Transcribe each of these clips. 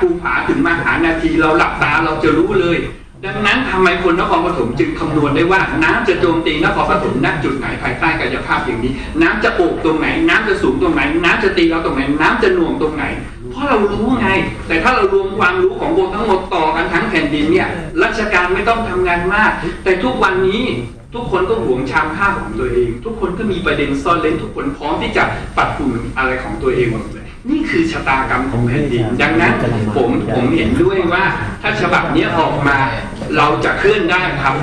ภูผาถึงมหานาทีเราหลับตาเราจะรู้เลย ดังนั้นทำไมคนนครปฐมจึงคำนวณได้ว่า น้ำจะโจมตีนครปฐมณจุดไหนภายใต้กายภาพอย่างนี้ น้ำจะโอบตรงไหน น้ำจะสูงตรงไหน น้ำจะตีเราตรงไหน น้ำจะหน่วงตรงไหน เพราะเรารู้ไง แต่ถ้าเรารวมความรู้ของวงทั้งหมดต่อกันทั้งแผ่นดินเนี่ยราชการไม่ต้องทำงานมาก แต่ทุกวันนี้ทุกคนก็หวงชามข้าวของตัวเอง ทุกคนก็มีประเด็นซ่อนเล้นทุกคนพร้อมที่จะปัดฝุ่นอะไรของตัวเองหมดเลย นี่คือชะตากรรมของแผ่นดินดังนั้นผมผมเห็นด้วยว่า ถ้าฉบับเนี้ยออกมาเราจะเคลื่อนได้ครับ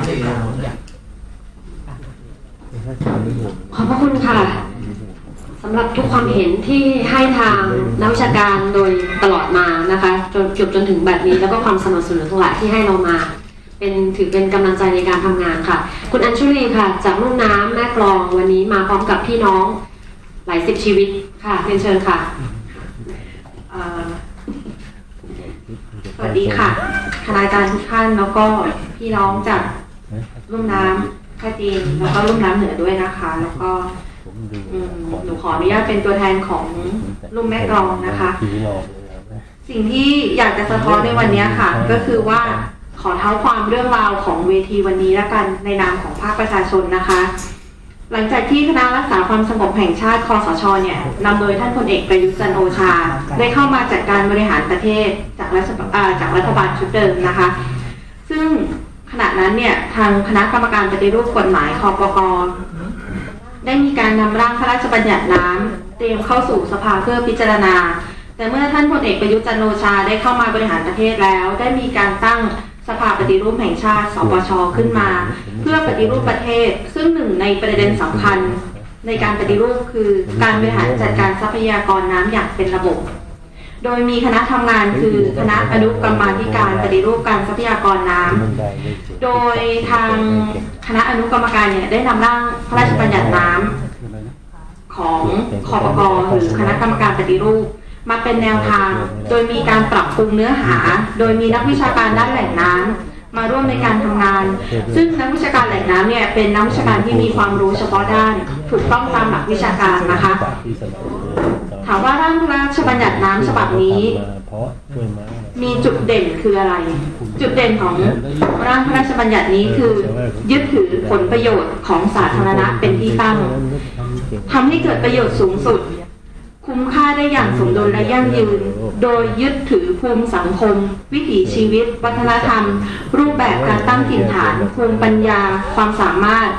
ขอบพระคุณค่ะสำหรับทุกความเห็นที่ให้ทางนักวิชาการโดยตลอดมานะคะจนจบจนถึงแบบนี้แล้วก็ความสนับสนุนทั้งหลายที่ให้เรามา เป็นถือเป็นกำลังใจในการทำงานค่ะ คุณอัญชุลีค่ะ จากลุ่มน้ำแม่กลองวันนี้มาพร้อมกับพี่น้องหลายสิบชีวิตค่ะเรียนเชิญค่ะ เอ่อส วัสดีค่ะคณาจารย์ทุกท่านแล้วก็พี่น้องจากลุ่มน้ำท่าจีนแล้วก็ลุ่มน้ำเหนือด้วยนะคะ แล้วก็อืมหนูขออนุญาตเป็นตัวแทนของลุ่มแม่กลองนะคะ สิ่งที่อยากจะสะท้อนในวันนี้ค่ะ ก็คือว่าขอเท้าความเรื่องราวของเวทีวันนี้แล้วกันในนามของภาคประชาชนนะคะ หลังจากที่คณะรักษาความสงบแห่งชาติคอสชเนี่ยนำโดยท่านพลเอกประยุทธ์จันโอชา ได้เข้ามาจัดการบริหารประเทศจากรัฐจากรัฐบาลชุดเดิมนะคะ ซึ่งขณะนั้นเนี่ยทางคณะกรรมการปฏิรูปกฎหมายคอปกได้มีการนำร่างพระราชบัญญัติน้ำเตรียมเข้าสู่สภาเพื่อพิจารณา แต่เมื่อท่านพลเอกประยุทธ์จันโอชาได้เข้ามาบริหารประเทศแล้ว ได้มีการตั้ง สภาปฏิรูปแห่งชาติ สปช ขึ้นมา เพื่อปฏิรูปประเทศ ซึ่งหนึ่งในประเด็นสำคัญในการปฏิรูปคือการบริหารจัดการทรัพยากรน้ำอย่างเป็นระบบ โดยมีคณะทำงานคือคณะอนุกรรมาธิการปฏิรูปการทรัพยากรน้ำโดยทางคณะอนุกรรมการเนี่ยได้นำร่างพระราชบัญญัติน้ำของคอปกหรือคณะกรรมการปฏิรูป มาเป็นแนวทาง โดยมีการปรับปรุงเนื้อหา โดยมีนักวิชาการด้านแหล่งน้ำมาร่วมในการทำงาน ซึ่งนักวิชาการแหล่งน้ำเนี่ยเป็นนักวิชาการที่มีความรู้เฉพาะด้าน ถูกต้องตามหลักวิชาการนะคะ ถามว่าร่างพระราชบัญญัติน้ำฉบับนี้ มีจุดเด่นคืออะไร จุดเด่นของร่างพระราชบัญญัตินี้คือ ยึดถือผลประโยชน์ของสาธารณะเป็นที่ตั้งทำให้เกิดประโยชน์สูงสุด คุ้มค่าได้อย่างสมดุลและยั่งยืน โดยยึดถือภูมิสังคม วิถีชีวิต วัฒนธรรม รูปแบบการตั้งถิ่นฐานภูมิปัญญา ความสามารถ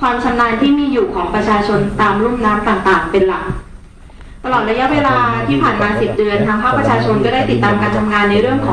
ความชำนาญที่มีอยู่ของประชาชนตามรุ่มน้ำต่างๆ เป็นหลัก ตลอดระยะเวลาที่ผ่านมา10เดือนทางภาคประชาชนก็ได้ติดตามการทำงานในเรื่องของ